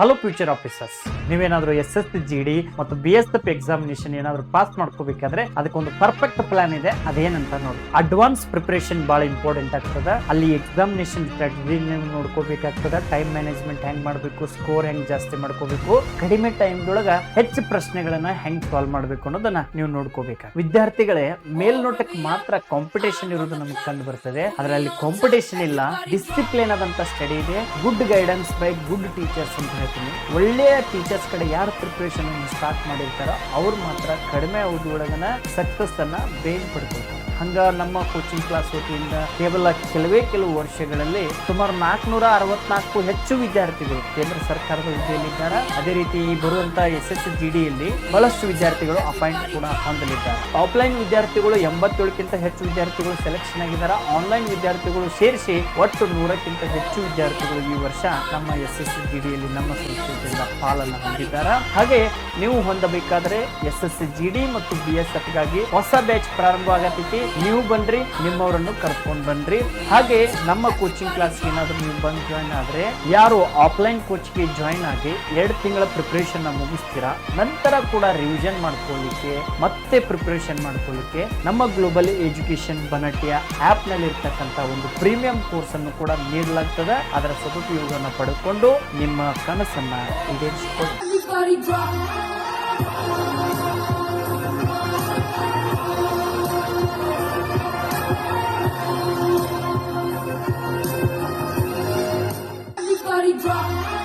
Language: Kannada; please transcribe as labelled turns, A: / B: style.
A: ಹಲೋ ಫ್ಯೂಚರ್ ಆಫೀಸರ್ಸ್ ನೀವೇನಾದ್ರೂ ಎಸ್ ಎಸ್ ಜಿ ಡಿ ಮತ್ತು ಬಿ ಎಸ್ ಎಫ್ ಎಕ್ಸಾಮಿನೇಷನ್ ಏನಾದ್ರು ಪಾಸ್ ಮಾಡ್ಕೋಬೇಕಾದ್ರೆ ಅದಕ್ಕೊಂದು ಪರ್ಫೆಕ್ಟ್ ಪ್ಲಾನ್ ಇದೆ. ಅದೇನಂತ ನೋಡಿ. ಅಡ್ವಾನ್ಸ್ ಪ್ರಿಪರೇಷನ್ ಬಹಳ ಇಂಪಾರ್ಟೆಂಟ್ ಆಗ್ತದೆ. ಅಲ್ಲಿ ಎಕ್ಸಾಮಿನೇಷನ್ ಸ್ಟ್ರಾಟಜಿ ನೀವು ನೋಡ್ಕೋಬೇಕಾಗ್ತದೆ. ಟೈಮ್ ಮ್ಯಾನೇಜ್ಮೆಂಟ್ ಹೆಂಗ್ ಮಾಡಬೇಕು ಸ್ಕೋರ್ ಹೆಂಗ್ ಜಾಸ್ತಿ ಮಾಡ್ಕೋಬೇಕು, ಕಡಿಮೆ ಟೈಮ್ ಒಳಗ ಹೆಚ್ಚು ಪ್ರಶ್ನೆಗಳನ್ನ ಹೆಂಗ್ ಸಾಲ್ವ್ ಮಾಡಬೇಕು ಅನ್ನೋದನ್ನ ನೀವು ನೋಡ್ಕೋಬೇಕು ವಿದ್ಯಾರ್ಥಿಗಳೇ, ಮೇಲ್ನೋಟಕ್ಕೆ ಮಾತ್ರ ಕಾಂಪಿಟೇಷನ್ ಇರೋದು ನಮ್ಗೆ ಕಂಡು ಬರ್ತದೆ. ಅದರಲ್ಲಿ ಕಾಂಪಿಟೇಷನ್ ಇಲ್ಲ. ಡಿಸಿಪ್ಲಿನ್ ಆದಂತ ಸ್ಟಡಿ ಇದೆ. Good guidance by good teachers ಅಂತ ಹೇಳ್ತೀನಿ. ಒಳ್ಳೆಯ ಟೀಚರ್ಸ್ ಕಡೆ ಯಾರು ಪ್ರಿಪ್ರೇಷನ್ ಸ್ಟಾರ್ಟ್ ಮಾಡಿರ್ತಾರೋ ಅವ್ರು ಮಾತ್ರ ಕಡಿಮೆ ಅವಧಿ ಒಳಗನ ಸಕ್ಸಸ್ ಅನ್ನ ಬೇಗ ಪಡ್ಕೊಳ್ತಾರೆ. ಹಂಗ ನಮ್ಮ ಕೋಚಿಂಗ್ ಕ್ಲಾಸ್ ವತಿಯಿಂದ ಕೇವಲ ಕೆಲವೇ ಕೆಲವು ವರ್ಷಗಳಲ್ಲಿ ಸುಮಾರು ನಾಲ್ಕುನೂರ ಅರವತ್ನಾಲ್ಕು ಹೆಚ್ಚು ವಿದ್ಯಾರ್ಥಿಗಳು ಕೇಂದ್ರ ಸರ್ಕಾರದ ಹುದ್ದೆಯಲ್ಲಿದ್ದಾರೆ. ಅದೇ ರೀತಿ ಬರುವಂತ ಎಸ್ ಎಸ್ ಜಿ ಡಿಯಲ್ಲಿ ಬಹಳಷ್ಟು ವಿದ್ಯಾರ್ಥಿಗಳು ಅಪಾಯಿಂಟ್ ಕೂಡ ಹೊಂದಲಿದ್ದಾರೆ. ಆಫ್ಲೈನ್ ವಿದ್ಯಾರ್ಥಿಗಳು ಎಂಬತ್ತೇಳಕ್ಕಿಂತ ಹೆಚ್ಚು ವಿದ್ಯಾರ್ಥಿಗಳು ಸೆಲೆಕ್ಷನ್ ಆಗಿದ್ದಾರೆ. ಆನ್ಲೈನ್ ವಿದ್ಯಾರ್ಥಿಗಳು ಸೇರಿಸಿ ಒಟ್ಟು ನೂರಕ್ಕಿಂತ ಹೆಚ್ಚು ವಿದ್ಯಾರ್ಥಿಗಳು ಈ ವರ್ಷ ನಮ್ಮ ಎಸ್ ಎಸ್ ಜಿ ಡಿಯಲ್ಲಿ ನಮ್ಮ ಸಂಸ್ಥೆಯಿಂದ ಪಾಲನ್ನು ಹೊಂದಿದ್ದಾರೆ. ಹಾಗೆ ನೀವು ಹೊಂದಬೇಕಾದ್ರೆ ಎಸ್ ಎಸ್ ಜಿ ಡಿ ಮತ್ತು ಬಿ ಎಸ್ ಎಫ್ಗಾಗಿ ಹೊಸ ಬ್ಯಾಚ್ ಪ್ರಾರಂಭ ನೀವು ಬನ್ರಿ, ನಿಮ್ಮವರನ್ನು ಕರ್ಕೊಂಡು ಬನ್ರಿ. ಹಾಗೆ ನಮ್ಮ ಕೋಚಿಂಗ್ ಕ್ಲಾಸ್ ಏನಾದರೂ ನೀವು ಬಂದು ಜಾಯ್ನ್ ಆದರೆ, ಯಾರು ಆಫ್ಲೈನ್ ಕೋಚ್ಗೆ ಜಾಯ್ನ್ ಆಗಿ ಎರಡು ತಿಂಗಳ ಪ್ರಿಪರೇಷನ್ ಮುಗಿಸ್ತೀರಾ, ನಂತರ ಕೂಡ ರಿವಿಷನ್ ಮಾಡ್ಕೊಳ್ಳಿಕ್ಕೆ, ಮತ್ತೆ ಪ್ರಿಪರೇಷನ್ ಮಾಡ್ಕೊಳ್ಳಿಕ್ಕೆ ನಮ್ಮ ಗ್ಲೋಬಲ್ ಎಜುಕೇಶನ್ ಬನಟಿಯ ಆಪ್ನಲ್ಲಿ ಇರ್ತಕ್ಕಂಥ ಒಂದು ಪ್ರೀಮಿಯಂ ಕೋರ್ಸ್ ಅನ್ನು ಕೂಡ ನೀಡಲಾಗ್ತದೆ. ಅದರ ಸದುಪಯೋಗವನ್ನು ಪಡೆದುಕೊಂಡು ನಿಮ್ಮ ಕನಸನ್ನ ಈಡೇರಿಸಿಕೊಳ್ಳಿ.
B: body drop.